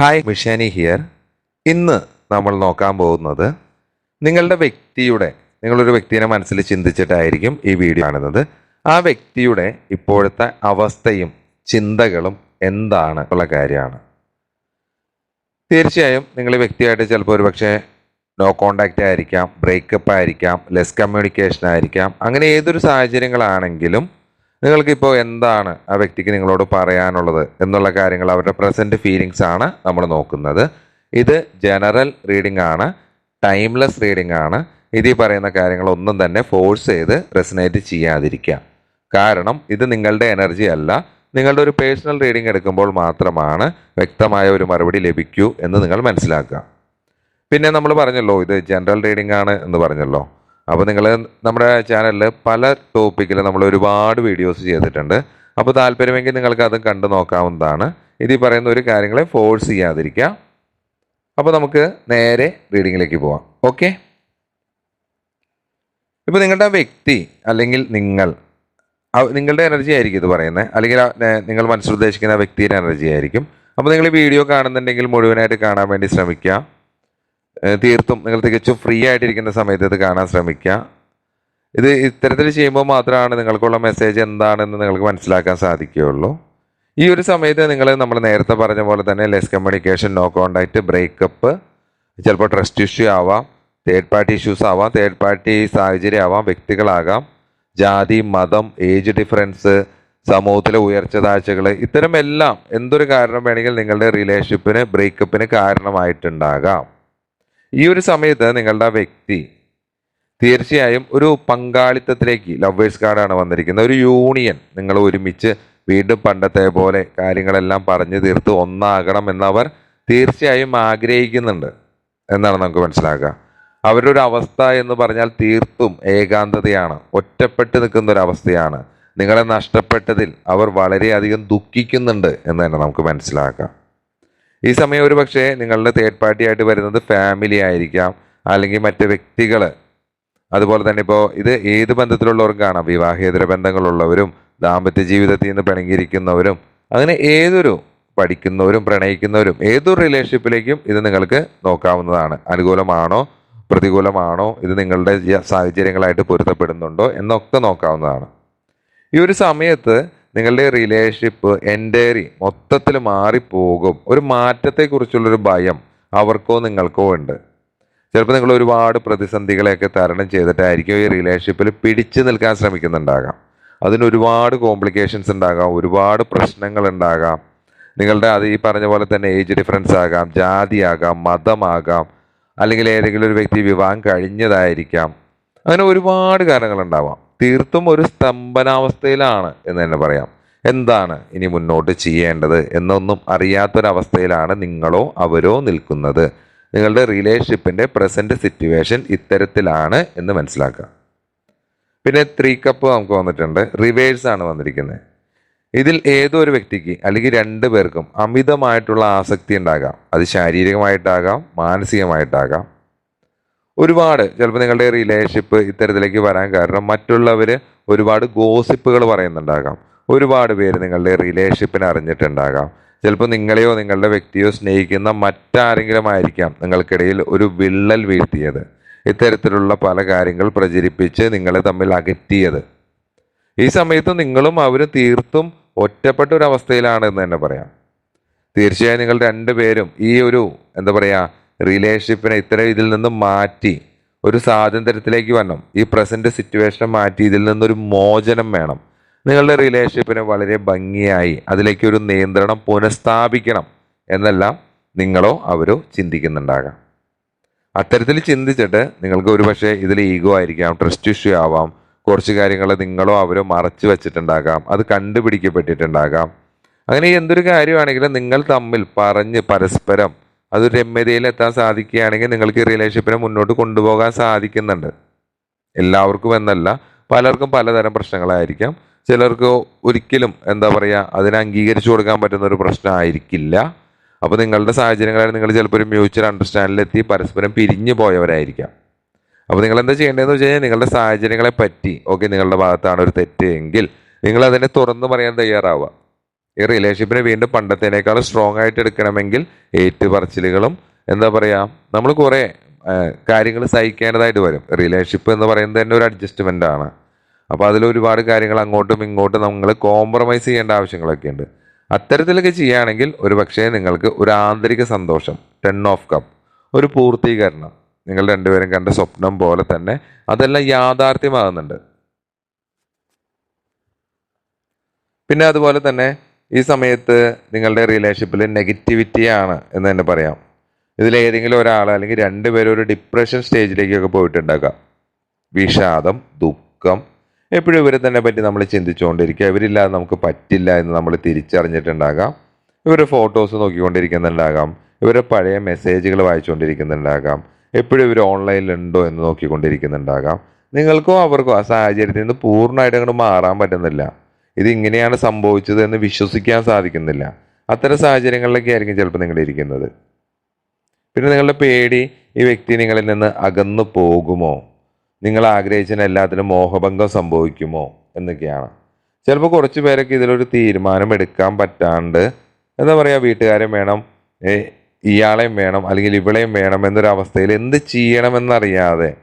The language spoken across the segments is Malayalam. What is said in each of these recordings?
ഹായ് മിഷാനി ഹിയർ ഇന്ന് നമ്മൾ നോക്കാൻ പോകുന്നത് നിങ്ങളുടെ വ്യക്തിയുടെ നിങ്ങളൊരു വ്യക്തിയെ മനസ്സിൽ ചിന്തിച്ചിട്ടായിരിക്കും ഈ വീഡിയോ കാണുന്നത്. ആ വ്യക്തിയുടെ ഇപ്പോഴത്തെ അവസ്ഥയും ചിന്തകളും എന്താണ് ഉള്ള കാര്യമാണ്. തീർച്ചയായും നിങ്ങൾ വ്യക്തിയായിട്ട് ചിലപ്പോൾ ഒരു പക്ഷേ നോ കോണ്ടാക്റ്റ് ആയിരിക്കാം ബ്രേക്കപ്പ് ആയിരിക്കാം ലെസ് കമ്മ്യൂണിക്കേഷൻ ആയിരിക്കാം അങ്ങനെ ഏതൊരു സാഹചര്യങ്ങളാണെങ്കിലും നിങ്ങൾക്കിപ്പോൾ എന്താണ് ആ വ്യക്തിക്ക് നിങ്ങളോട് പറയാനുള്ളത് എന്നുള്ള കാര്യങ്ങൾ അവരുടെ പ്രസന്റ് ഫീലിങ്സ് ആണ് നമ്മൾ നോക്കുന്നത്. ഇത് ജനറൽ റീഡിംഗ് ആണ് ടൈംലെസ് റീഡിംഗ് ആണ്. ഇതിൽ പറയുന്ന കാര്യങ്ങളൊന്നും തന്നെ ഫോഴ്സ് ചെയ്ത് റെസിനേറ്റ് ചെയ്യാതിരിക്കുക. കാരണം ഇത് നിങ്ങളുടെ എനർജി അല്ല. നിങ്ങളുടെ ഒരു പേഴ്സണൽ റീഡിംഗ് എടുക്കുമ്പോൾ മാത്രമാണ് വ്യക്തമായ ഒരു മറുപടി ലഭിക്കൂ എന്ന് നിങ്ങൾ മനസ്സിലാക്കുക. പിന്നെ നമ്മൾ പറഞ്ഞല്ലോ ഇത് ജനറൽ റീഡിംഗ് ആണ് എന്ന് പറഞ്ഞല്ലോ. അപ്പോൾ നിങ്ങൾ നമ്മുടെ ചാനലിൽ പല ടോപ്പിക്കിൽ നമ്മൾ ഒരുപാട് വീഡിയോസ് ചെയ്തിട്ടുണ്ട്. അപ്പോൾ താല്പര്യമെങ്കിൽ നിങ്ങൾക്ക് അത് കണ്ടു നോക്കാവുന്നതാണ്. ഇതിൽ പറയുന്ന ഒരു കാര്യങ്ങളെ ഫോഴ്സ് ചെയ്യാതിരിക്കുക. അപ്പോൾ നമുക്ക് നേരെ റീഡിങ്ങിലേക്ക് പോവാം. ഓക്കെ ഇപ്പോൾ നിങ്ങളുടെ വ്യക്തി അല്ലെങ്കിൽ നിങ്ങൾ നിങ്ങളുടെ എനർജി ആയിരിക്കും ഇത് പറയുന്നത് അല്ലെങ്കിൽ നിങ്ങൾ മനസ്സിലുദ്ദേശിക്കുന്ന വ്യക്തിയുടെ എനർജി ആയിരിക്കും. അപ്പോൾ നിങ്ങൾ ഈ വീഡിയോ കാണുന്നുണ്ടെങ്കിൽ മുഴുവനായിട്ട് കാണാൻ വേണ്ടി ശ്രമിക്കുക. തീർത്തും നിങ്ങൾ തികച്ചും ഫ്രീ ആയിട്ടിരിക്കുന്ന സമയത്ത് ഇത് കാണാൻ ശ്രമിക്കുക. ഇത് ഇത്തരത്തിൽ ചെയ്യുമ്പോൾ മാത്രമാണ് നിങ്ങൾക്കുള്ള മെസ്സേജ് എന്താണെന്ന് നിങ്ങൾക്ക് മനസ്സിലാക്കാൻ സാധിക്കുകയുള്ളൂ. ഈ ഒരു സമയത്ത് നിങ്ങൾ നമ്മൾ നേരത്തെ പറഞ്ഞ പോലെ തന്നെ less communication no contact breakup ചിലപ്പോൾ ട്രസ്റ്റ് ഇഷ്യൂ ആവാം തേർഡ് പാർട്ടി ഇഷ്യൂസ് ആവാം തേർഡ് പാർട്ടി സാഹചര്യം ആവാം വ്യക്തികളാകാം ജാതി മതം ഏജ് ഡിഫറൻസ് സമൂഹത്തിലെ ഉയർച്ച താഴ്ചകൾ ഇത്തരം എല്ലാം എന്തൊരു കാരണം വേണമെങ്കിൽ നിങ്ങളുടെ റിലേഷൻഷിപ്പിന് ബ്രേക്കപ്പിന് കാരണമായിട്ടുണ്ടാകാം. ഈ ഒരു സമയത്ത് നിങ്ങളുടെ വ്യക്തി തീർച്ചയായും ഒരു പങ്കാളിത്തത്തിലേക്ക് ലവേഴ്സ് കാർഡാണ് വന്നിരിക്കുന്നത്. ഒരു യൂണിയൻ നിങ്ങൾ ഒരുമിച്ച് വീണ്ടും പണ്ടത്തെ പോലെ കാര്യങ്ങളെല്ലാം പറഞ്ഞു തീർത്ത് ഒന്നാകണം എന്നവർ തീർച്ചയായും ആഗ്രഹിക്കുന്നുണ്ട് എന്നാണ് നമുക്ക് മനസ്സിലാക്കുക. അവരുടെ ഒരു അവസ്ഥ എന്ന് പറഞ്ഞാൽ തീർത്തും ഏകാന്തതയാണ് ഒറ്റപ്പെട്ട് നിൽക്കുന്ന ഒരു അവസ്ഥയാണ്. നിങ്ങളെ നഷ്ടപ്പെട്ടതിൽ അവർ വളരെയധികം ദുഃഖിക്കുന്നുണ്ട് എന്ന് തന്നെ നമുക്ക് മനസ്സിലാക്കാം. ഈ സമയം ഒരു പക്ഷേ നിങ്ങളുടെ തേർഡ് പാർട്ടി ആയിട്ട് വരുന്നത് ഫാമിലി ആയിരിക്കാം. അല്ലെങ്കിൽ മറ്റ് വ്യക്തികൾ അതുപോലെ തന്നെ ഇപ്പോൾ ഇത് ഏത് ബന്ധത്തിലുള്ളവർക്കും കാണാം വിവാഹേതര ബന്ധങ്ങളുള്ളവരും ദാമ്പത്യ ജീവിതത്തിൽ നിന്ന് പിണങ്ങിയിരിക്കുന്നവരും അങ്ങനെ ഏതൊരു പഠിക്കുന്നവരും പ്രണയിക്കുന്നവരും ഏതൊരു റിലേഷൻഷിപ്പിലേക്കും ഇത് നിങ്ങൾക്ക് നോക്കാവുന്നതാണ്. അനുകൂലമാണോ? പ്രതികൂലമാണോ? ഇത് നിങ്ങളുടെ സാഹചര്യങ്ങളായിട്ട് പൊരുത്തപ്പെടുന്നുണ്ടോ? എന്നൊക്കെ നോക്കാവുന്നതാണ്. ഈ ഒരു സമയത്ത് നിങ്ങളുടെ റിലേഷൻഷിപ്പ് എന്റയറി മൊത്തത്തിൽ മാറിപ്പോകും. ഒരു മാറ്റത്തെക്കുറിച്ചുള്ളൊരു ഭയം അവർക്കോ നിങ്ങൾക്കോ ഉണ്ട്. ചിലപ്പോൾ നിങ്ങൾ ഒരുപാട് പ്രതിസന്ധികളെയൊക്കെ തരണം ചെയ്തിട്ടായിരിക്കും ഈ റിലേഷൻഷിപ്പിൽ പിടിച്ചു നിൽക്കാൻ ശ്രമിക്കുന്നുണ്ടാകാം. അതിന് ഒരുപാട് കോംപ്ലിക്കേഷൻസ് ഉണ്ടാകാം ഒരുപാട് പ്രശ്നങ്ങൾ ഉണ്ടാകാം. നിങ്ങളുടെ അത് ഈ പറഞ്ഞ പോലെ തന്നെ ഏജ് ഡിഫറൻസ് ആകാം ജാതിയാകാം മതമാകാം അല്ലെങ്കിൽ ഏതെങ്കിലും ഒരു വ്യക്തി വിവാഹം കഴിഞ്ഞതായിരിക്കാം. അങ്ങനെ ഒരുപാട് കാരണങ്ങളുണ്ടാവാം തീർത്തും ഒരു സ്തംഭനാവസ്ഥയിലാണ് എന്ന് തന്നെ പറയാം. എന്താണ് ഇനി മുന്നോട്ട് ചെയ്യേണ്ടത് എന്നൊന്നും അറിയാത്തൊരവസ്ഥയിലാണ് നിങ്ങളോ അവരോ നിൽക്കുന്നത്. നിങ്ങളുടെ റിലേഷൻഷിപ്പിന്റെ പ്രസന്റ് സിറ്റുവേഷൻ ഇത്തരത്തിലാണ് എന്ന് മനസ്സിലാക്കുക. പിന്നെ ത്രീ കപ്പ് നമുക്ക് വന്നിട്ടുണ്ട്. റിവേഴ്സ് ആണ് വന്നിരിക്കുന്നത്. ഇതിൽ ഏതോ ഒരു വ്യക്തിക്ക് അല്ലെങ്കിൽ രണ്ടു പേർക്കും അമിതമായിട്ടുള്ള ആസക്തി ഉണ്ടാകാം. അത് ശാരീരികമായിട്ടാകാം മാനസികമായിട്ടാകാം. ഒരുപാട് ചിലപ്പോൾ നിങ്ങളുടെ റിലേഷൻഷിപ്പ് ഇത്തരത്തിലേക്ക് വരാൻ കാരണം മറ്റുള്ളവർ ഒരുപാട് ഗോസിപ്പുകൾ പറയുന്നുണ്ടാകാം. ഒരുപാട് പേര് നിങ്ങളുടെ റിലേഷൻഷിപ്പിനെ അറിഞ്ഞിട്ടുണ്ടാകാം. ചിലപ്പോൾ നിങ്ങളെയോ നിങ്ങളുടെ വ്യക്തിയോ സ്നേഹിക്കുന്ന മറ്റാരെങ്കിലും ആയിരിക്കാം നിങ്ങൾക്കിടയിൽ ഒരു വിള്ളൽ വീഴ്ത്തിയത്. ഇത്തരത്തിലുള്ള പല കാര്യങ്ങൾ പ്രചരിപ്പിച്ച് നിങ്ങളെ തമ്മിൽ അകറ്റിയത്. ഈ സമയത്ത് നിങ്ങളും അവരും തീർത്തും ഒറ്റപ്പെട്ട ഒരു അവസ്ഥയിലാണ് എന്ന് തന്നെ പറയാം. തീർച്ചയായും നിങ്ങൾ രണ്ടുപേരും ഈ ഒരു എന്താ പറയാ റിലേഷൻഷിപ്പിനെ ഇത്തരം ഇതിൽ നിന്ന് മാറ്റി ഒരു സ്വാതന്ത്ര്യത്തിലേക്ക് വരണം. ഈ പ്രസന്റ് സിറ്റുവേഷൻ മാറ്റി ഇതിൽ നിന്നൊരു മോചനം വേണം. നിങ്ങളുടെ റിലേഷൻഷിപ്പിനെ വളരെ ഭംഗിയായി അതിലേക്ക് ഒരു നിയന്ത്രണം പുനഃസ്ഥാപിക്കണം എന്നെല്ലാം നിങ്ങളോ അവരോ ചിന്തിക്കുന്നുണ്ടാകാം. അത്തരത്തിൽ ചിന്തിച്ചിട്ട് നിങ്ങൾക്ക് ഒരു പക്ഷേ ഇതിൽ ഈഗോ ആയിരിക്കാം ട്രസ്റ്റ് ഇഷ്യൂ ആവാം കുറച്ച് കാര്യങ്ങൾ നിങ്ങളോ അവരോ മറച്ചു വെച്ചിട്ടുണ്ടാകാം അത് കണ്ടുപിടിക്കപ്പെട്ടിട്ടുണ്ടാകാം. അങ്ങനെ എന്തൊരു കാര്യമാണെങ്കിലും നിങ്ങൾ തമ്മിൽ പറഞ്ഞ് പരസ്പരം അത് രമ്യതയിൽ എത്താൻ സാധിക്കുകയാണെങ്കിൽ നിങ്ങൾക്ക് ഈ റിലേഷൻഷിപ്പിനെ മുന്നോട്ട് കൊണ്ടുപോകാൻ സാധിക്കുന്നുണ്ട്. എല്ലാവർക്കും എന്നല്ല പലർക്കും പലതരം പ്രശ്നങ്ങളായിരിക്കാം. ചിലർക്ക് ഒരിക്കലും എന്താ പറയുക അതിനെ അംഗീകരിച്ചു കൊടുക്കാൻ പറ്റുന്ന ഒരു പ്രശ്നമായിരിക്കില്ല അപ്പോൾ നിങ്ങളുടെ സാഹചര്യങ്ങളായി നിങ്ങൾ ചിലപ്പോൾ ഒരു മ്യൂച്വൽ അണ്ടർസ്റ്റാൻഡിലെത്തി പരസ്പരം പിരിഞ്ഞു പോയവരായിരിക്കാം. അപ്പോൾ നിങ്ങൾ എന്താ ചെയ്യേണ്ടതെന്ന് വെച്ച് കഴിഞ്ഞാൽ നിങ്ങളുടെ സാഹചര്യങ്ങളെ പറ്റി ഓക്കെ നിങ്ങളുടെ ഭാഗത്താണ് ഒരു തെറ്റ് എങ്കിൽ നിങ്ങൾ അതിനെ തുറന്നു പറയാൻ തയ്യാറാവുക. ഈ റിലേഷൻഷിപ്പിനെ വീണ്ടും പണ്ടത്തേനേക്കാൾ സ്ട്രോങ് ആയിട്ട് എടുക്കണമെങ്കിൽ ഏറ്റുപറച്ചിലുകളും എന്താ പറയുക നമ്മൾ കുറേ കാര്യങ്ങൾ സഹിക്കേണ്ടതായിട്ട് വരും. റിലേഷൻഷിപ്പ് എന്ന് പറയുന്നത് തന്നെ ഒരു അഡ്ജസ്റ്റ്മെന്റ് ആണ്. അപ്പോൾ അതിൽ ഒരുപാട് കാര്യങ്ങൾ അങ്ങോട്ടും ഇങ്ങോട്ടും നമ്മൾ കോംപ്രമൈസ് ചെയ്യേണ്ട ആവശ്യങ്ങളൊക്കെ ഉണ്ട് അത്തരത്തിലൊക്കെ ചെയ്യുകയാണെങ്കിൽ ഒരു പക്ഷേ നിങ്ങൾക്ക് ഒരു ആന്തരിക സന്തോഷം ടെൻ ഓഫ് കപ്പ് ഒരു പൂർത്തീകരണം. നിങ്ങൾ രണ്ടുപേരും കണ്ട സ്വപ്നം പോലെ തന്നെ അതെല്ലാം യാഥാർത്ഥ്യമാകുന്നുണ്ട്. പിന്നെ അതുപോലെ തന്നെ ഈ സമയത്ത് നിങ്ങളുടെ റിലേഷൻഷിപ്പിൽ നെഗറ്റിവിറ്റിയാണ് എന്ന് തന്നെ പറയാം. ഇതിലേതെങ്കിലും ഒരാൾ അല്ലെങ്കിൽ രണ്ടുപേരും ഒരു ഡിപ്രഷൻ സ്റ്റേജിലേക്കൊക്കെ പോയിട്ടുണ്ടാക്കാം. വിഷാദം ദുഃഖം എപ്പോഴും ഇവരെ തന്നെ പറ്റി നമ്മൾ ചിന്തിച്ചുകൊണ്ടിരിക്കുക. ഇവരില്ലാതെ നമുക്ക് പറ്റില്ല എന്ന് നമ്മൾ തിരിച്ചറിഞ്ഞിട്ടുണ്ടാകാം. ഇവരുടെ ഫോട്ടോസ് നോക്കിക്കൊണ്ടിരിക്കുന്നുണ്ടാകാം. ഇവരുടെ പഴയ മെസ്സേജുകൾ വായിച്ചുകൊണ്ടിരിക്കുന്നുണ്ടാകാം. എപ്പോഴും ഇവർ ഓൺലൈനിലുണ്ടോ എന്ന് നോക്കിക്കൊണ്ടിരിക്കുന്നുണ്ടാകാം. നിങ്ങൾക്കോ അവർക്കോ ആ സാഹചര്യത്തിൽ നിന്ന് പൂർണമായിട്ട് അങ്ങോട്ട് മാറാൻ പറ്റുന്നില്ല. ഇത് ഇങ്ങനെയാണ് സംഭവിച്ചത് എന്ന് വിശ്വസിക്കാൻ സാധിക്കുന്നില്ല. അത്തരം സാഹചര്യങ്ങളിലൊക്കെ ആയിരിക്കും ചിലപ്പോൾ നിങ്ങൾ ഇരിക്കുന്നത്. പിന്നെ നിങ്ങളുടെ പേടി ഈ വ്യക്തി നിങ്ങളിൽ നിന്ന് അകന്നു പോകുമോ? നിങ്ങൾ ആഗ്രഹിച്ചതിന് എല്ലാത്തിനും മോഹഭംഗം സംഭവിക്കുമോ? എന്നൊക്കെയാണ്. ചിലപ്പോൾ കുറച്ച് പേരൊക്കെ ഇതിലൊരു തീരുമാനം എടുക്കാൻ പറ്റാണ്ട് എന്താ പറയുക വീട്ടുകാരെയും വേണം ഇയാളെയും വേണം അല്ലെങ്കിൽ ഇവളെയും വേണം എന്നൊരു അവസ്ഥയിൽ എന്ത് ചെയ്യണമെന്നറിയാതെ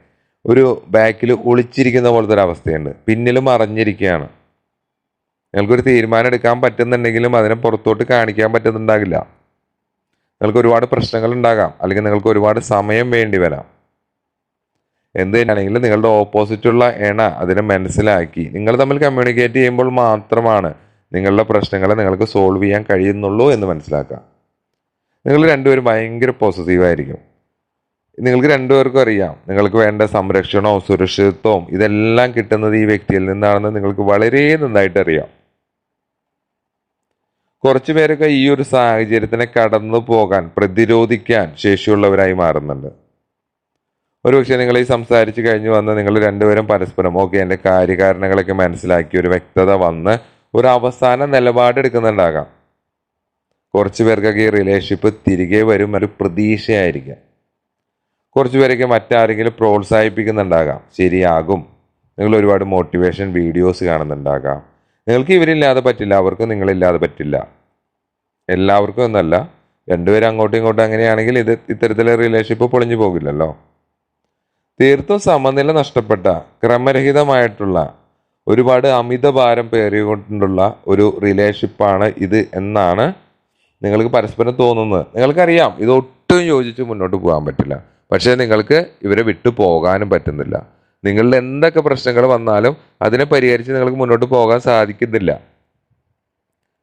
ഒരു ബാക്കിൽ ഒളിച്ചിരിക്കുന്ന പോലത്തെ ഒരു അവസ്ഥയുണ്ട്. പിന്നിലും മറിഞ്ഞിരിക്കുകയാണ്. നിങ്ങൾക്കൊരു തീരുമാനം എടുക്കാൻ പറ്റുന്നുണ്ടെങ്കിലും അതിനെ പുറത്തോട്ട് കാണിക്കാൻ പറ്റുന്നുണ്ടാകില്ല. നിങ്ങൾക്ക് ഒരുപാട് പ്രശ്നങ്ങൾ ഉണ്ടാകാം. അല്ലെങ്കിൽ നിങ്ങൾക്ക് ഒരുപാട് സമയം വേണ്ടി വരാം. എന്ത് തന്നെയാണെങ്കിലും നിങ്ങളുടെ ഓപ്പോസിറ്റുള്ള എണ അതിനെ മനസ്സിലാക്കി. നിങ്ങൾ തമ്മിൽ കമ്മ്യൂണിക്കേറ്റ് ചെയ്യുമ്പോൾ മാത്രമാണ് നിങ്ങളുടെ പ്രശ്നങ്ങളെ നിങ്ങൾക്ക് സോൾവ് ചെയ്യാൻ കഴിയുന്നുള്ളൂ എന്ന് മനസ്സിലാക്കാം നിങ്ങൾ രണ്ടുപേരും ഭയങ്കര പോസിറ്റീവായിരിക്കും നിങ്ങൾക്ക് രണ്ടുപേർക്കും അറിയാം. നിങ്ങൾക്ക് വേണ്ട സംരക്ഷണവും സുരക്ഷിതത്വവും ഇതെല്ലാം കിട്ടുന്നത് ഈ വ്യക്തിയിൽ നിന്നാണെന്ന് നിങ്ങൾക്ക് വളരെ നന്നായിട്ട് അറിയാം. കുറച്ചു പേരൊക്കെ ഈ ഒരു സാഹചര്യത്തിനെ കടന്നു പോകാൻ പ്രതിരോധിക്കാൻ ശേഷിയുള്ളവരായി മാറുന്നുണ്ട്. ഒരുപക്ഷെ നിങ്ങൾ ഈ സംസാരിച്ച് കഴിഞ്ഞ് വന്ന് നിങ്ങൾ രണ്ടുപേരും പരസ്പരം ഓക്കെ എന്റെ കാര്യകാരണങ്ങളൊക്കെ മനസ്സിലാക്കി ഒരു വ്യക്തത വന്ന് ഒരു അവസാന നിലപാടെടുക്കുന്നുണ്ടാകാം. കുറച്ച് പേർക്കൊക്കെ ഈ റിലേഷൻഷിപ്പ് തിരികെ വരും ഒരു പ്രതീക്ഷയായിരിക്കാം. കുറച്ച് പേരൊക്കെ മറ്റാരെങ്കിലും പ്രോത്സാഹിപ്പിക്കുന്നുണ്ടാകാം. ശരിയാകും. നിങ്ങൾ ഒരുപാട് മോട്ടിവേഷൻ വീഡിയോസ് കാണുന്നുണ്ടാകാം. നിങ്ങൾക്ക് ഇവരില്ലാതെ പറ്റില്ല അവർക്ക് നിങ്ങളില്ലാതെ പറ്റില്ല. എല്ലാവർക്കും ഒന്നല്ല രണ്ടുപേരും അങ്ങോട്ടും ഇങ്ങോട്ടും അങ്ങനെയാണെങ്കിൽ ഇത് ഇത്തരത്തിലെ റിലേഷൻഷിപ്പ് പൊളിഞ്ഞു പോകില്ലല്ലോ. തീർത്തും സമനില നഷ്ടപ്പെട്ട ക്രമരഹിതമായിട്ടുള്ള ഒരുപാട് അമിത ഭാരം പേറിക്കൊണ്ടുള്ള ഒരു റിലേഷൻഷിപ്പാണ് ഇത് എന്നാണ് നിങ്ങൾക്ക് പരസ്പരം തോന്നുന്നത്. നിങ്ങൾക്കറിയാം ഇത് ഒട്ടും യോജിച്ച് മുന്നോട്ട് പോകാൻ പറ്റില്ല. പക്ഷേ നിങ്ങൾക്ക് ഇവരെ വിട്ടു പോകാനും പറ്റുന്നില്ല. നിങ്ങളിൽ എന്തൊക്കെ പ്രശ്നങ്ങൾ വന്നാലും അതിനെ പരിഹരിച്ച് നിങ്ങൾക്ക് മുന്നോട്ട് പോകാൻ സാധിക്കുന്നില്ല.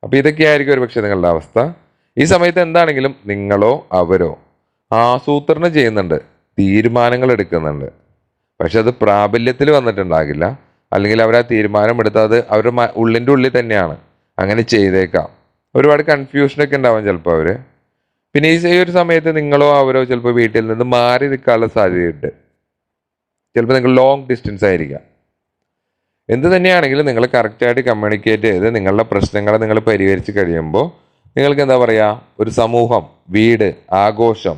അപ്പോൾ ഇതൊക്കെയായിരിക്കും ഒരുപക്ഷെ നിങ്ങളുടെ അവസ്ഥ. ഈ സമയത്ത് എന്താണെങ്കിലും നിങ്ങളോ അവരോ ആസൂത്രണം ചെയ്യുന്നുണ്ട് തീരുമാനങ്ങൾ എടുക്കുന്നുണ്ട്. പക്ഷെ അത് പ്രാബല്യത്തിൽ വന്നിട്ടുണ്ടാകില്ല. അല്ലെങ്കിൽ അവർ ആ തീരുമാനം എടുത്താൽ അത് അവരുടെ ഉള്ളിന്റെ ഉള്ളിൽ തന്നെയാണ്. അങ്ങനെ ചെയ്തേക്കാം. ഒരുപാട് കൺഫ്യൂഷനൊക്കെ ഉണ്ടാവും ചിലപ്പോൾ അവർ പിന്നെ ഈ ഒരു സമയത്ത് നിങ്ങളോ അവരോ ചിലപ്പോൾ വീട്ടിൽ നിന്ന് മാറി നിൽക്കാനുള്ള സാധ്യതയുണ്ട്. ചിലപ്പോൾ നിങ്ങൾ ലോങ് ഡിസ്റ്റൻസ് ആയിരിക്കാം. എന്ത് തന്നെയാണെങ്കിലും നിങ്ങൾ കറക്റ്റായിട്ട് കമ്മ്യൂണിക്കേറ്റ് ചെയ്ത് നിങ്ങളുടെ പ്രശ്നങ്ങളെ നിങ്ങൾ പരിഹരിച്ച് കഴിയുമ്പോൾ നിങ്ങൾക്ക് എന്താ പറയുക ഒരു സമൂഹം വീട് ആഘോഷം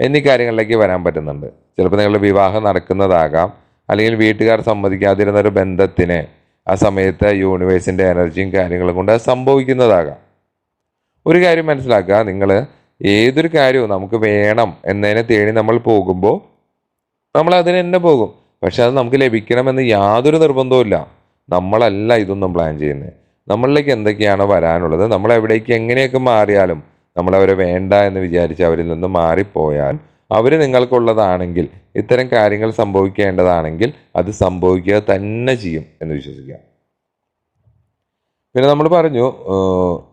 എന്നീ കാര്യങ്ങളിലേക്ക് വരാൻ പറ്റുന്നുണ്ട്. ചിലപ്പോൾ നിങ്ങളുടെ വിവാഹം നടക്കുന്നതാകാം. അല്ലെങ്കിൽ വീട്ടുകാർ സമ്മതിക്കാതിരുന്ന ഒരു ബന്ധത്തിന് ആ സമയത്ത് യൂണിവേഴ്സിന്റെ എനർജിയും കാര്യങ്ങളും കൊണ്ട് അത് സംഭവിക്കുന്നതാകാം. ഒരു കാര്യം മനസ്സിലാക്കുക. നിങ്ങൾ ഏതൊരു കാര്യവും നമുക്ക് വേണം എന്നതിനെ തേടി നമ്മൾ പോകുമ്പോൾ നമ്മൾ അതിന് തന്നെ പോകും. പക്ഷെ അത് നമുക്ക് ലഭിക്കണമെന്ന് യാതൊരു നിർബന്ധവുമില്ല നമ്മളല്ല ഇതൊന്നും പ്ലാൻ ചെയ്യുന്നത്. നമ്മളിലേക്ക് എന്തൊക്കെയാണ് വരാനുള്ളത് നമ്മൾ എവിടേക്ക് എങ്ങനെയൊക്കെ മാറിയാലും നമ്മൾ അവരെ വേണ്ട എന്ന് വിചാരിച്ച് അവരിൽ നിന്ന് മാറിപ്പോയാൽ അവർ നിങ്ങൾക്കുള്ളതാണെങ്കിൽ ഇത്തരം കാര്യങ്ങൾ സംഭവിക്കേണ്ടതാണെങ്കിൽ അത് സംഭവിക്കുക തന്നെ ചെയ്യും എന്ന് വിശ്വസിക്കാം പിന്നെ നമ്മൾ പറഞ്ഞു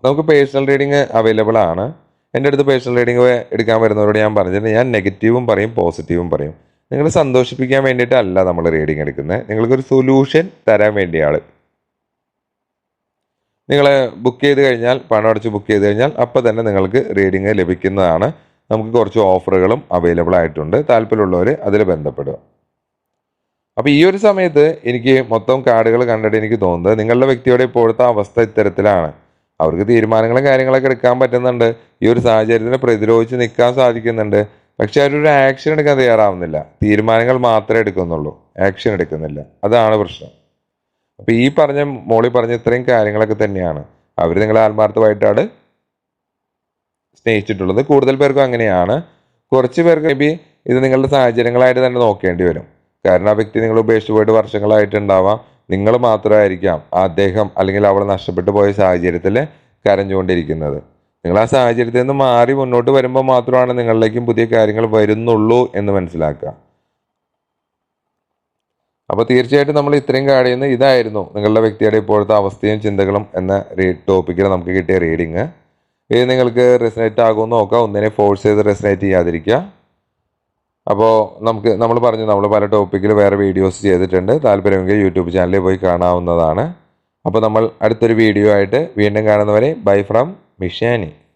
നമുക്ക് പേഴ്സണൽ റീഡിങ് അവൈലബിൾ ആണ്. എന്റെ അടുത്ത് പേഴ്സണൽ റീഡിങ് എടുക്കാൻ വരുന്നവരോട് ഞാൻ പറഞ്ഞിട്ടുണ്ട്. ഞാൻ നെഗറ്റീവും പറയും പോസിറ്റീവും പറയും. നിങ്ങളെ സന്തോഷിപ്പിക്കാൻ വേണ്ടിയിട്ടല്ല നമ്മൾ റീഡിങ് എടുക്കുന്നത്. നിങ്ങൾക്കൊരു സൊല്യൂഷൻ തരാൻ വേണ്ടിയാണ്. നിങ്ങൾ ബുക്ക് ചെയ്ത് കഴിഞ്ഞാൽ പണം അടച്ച് ബുക്ക് ചെയ്ത് കഴിഞ്ഞാൽ അപ്പോൾ തന്നെ നിങ്ങൾക്ക് റീഡിങ് ലഭിക്കുന്നതാണ്. നമുക്ക് കുറച്ച് ഓഫറുകളും അവൈലബിൾ ആയിട്ടുണ്ട്. താല്പര്യമുള്ളവർ അതിൽ ബന്ധപ്പെടുക. അപ്പോൾ ഈ ഒരു സമയത്ത് എനിക്ക് മൊത്തം കാർഡുകൾ കണ്ടിട്ട് എനിക്ക് തോന്നുന്നത് നിങ്ങളുടെ വ്യക്തിയുടെ ഇപ്പോഴത്തെ അവസ്ഥ ഇത്തരത്തിലാണ്. അവർക്ക് തീരുമാനങ്ങളും കാര്യങ്ങളൊക്കെ എടുക്കാൻ പറ്റുന്നുണ്ട്. ഈ ഒരു സാഹചര്യത്തിനെ പ്രതിരോധിച്ച് നിൽക്കാൻ സാധിക്കുന്നുണ്ട്. പക്ഷെ അവരൊരു ആക്ഷൻ എടുക്കാൻ തയ്യാറാവുന്നില്ല. തീരുമാനങ്ങൾ മാത്രമേ എടുക്കുന്നുള്ളൂ. ആക്ഷൻ എടുക്കുന്നില്ല. അതാണ് പ്രശ്നം. അപ്പൊ ഈ പറഞ്ഞ മോളി പറഞ്ഞ ഇത്രയും കാര്യങ്ങളൊക്കെ തന്നെയാണ്. അവർ നിങ്ങളെ ആത്മാർത്ഥമായിട്ടാണ് സ്നേഹിച്ചിട്ടുള്ളത്. കൂടുതൽ പേർക്കും അങ്ങനെയാണ്. കുറച്ച് പേർക്ക് മേ ബി ഇത് നിങ്ങളുടെ സാഹചര്യങ്ങളായിട്ട് തന്നെ നോക്കേണ്ടി വരും. കാരണം ആ വ്യക്തി നിങ്ങൾ ഉപേക്ഷിച്ച് പോയിട്ട് വർഷങ്ങളായിട്ടുണ്ടാവാം. നിങ്ങൾ മാത്രമായിരിക്കാം അദ്ദേഹം അല്ലെങ്കിൽ അവൾ നഷ്ടപ്പെട്ടു പോയ സാഹചര്യത്തിൽ കരഞ്ഞുകൊണ്ടിരിക്കുന്നത്. നിങ്ങൾ ആ സാഹചര്യത്തിൽ നിന്ന് മാറി മുന്നോട്ട് വരുമ്പോൾ മാത്രമാണ് നിങ്ങളിലേക്കും പുതിയ കാര്യങ്ങൾ വരുന്നുള്ളൂ എന്ന് മനസ്സിലാക്കുക. അപ്പോൾ തീർച്ചയായിട്ടും നമ്മൾ ഇത്രയും കാര്യം ഇതായിരുന്നു നിങ്ങളുടെ വ്യക്തിയുടെ ഇപ്പോഴത്തെ അവസ്ഥയും ചിന്തകളും എന്ന ടോപ്പിക്കിൽ നമുക്ക് കിട്ടിയ റീഡിങ് ഇത് നിങ്ങൾക്ക് റെസനേറ്റ് ആകുമെന്ന് നോക്കാം ഒന്നിനെ ഫോഴ്സ് ചെയ്ത് റെസനേറ്റ് ചെയ്യാതിരിക്കുക. അപ്പോൾ നമുക്ക് നമ്മൾ പറഞ്ഞു നമ്മൾ പല ടോപ്പിക്കിൽ വേറെ വീഡിയോസ് ചെയ്തിട്ടുണ്ട്. താല്പര്യമെങ്കിൽ യൂട്യൂബ് ചാനലിൽ പോയി കാണാവുന്നതാണ്. അപ്പോൾ നമ്മൾ അടുത്തൊരു വീഡിയോ ആയിട്ട് വീണ്ടും കാണുന്നവരെ ബൈ ഫ്രം مشاني.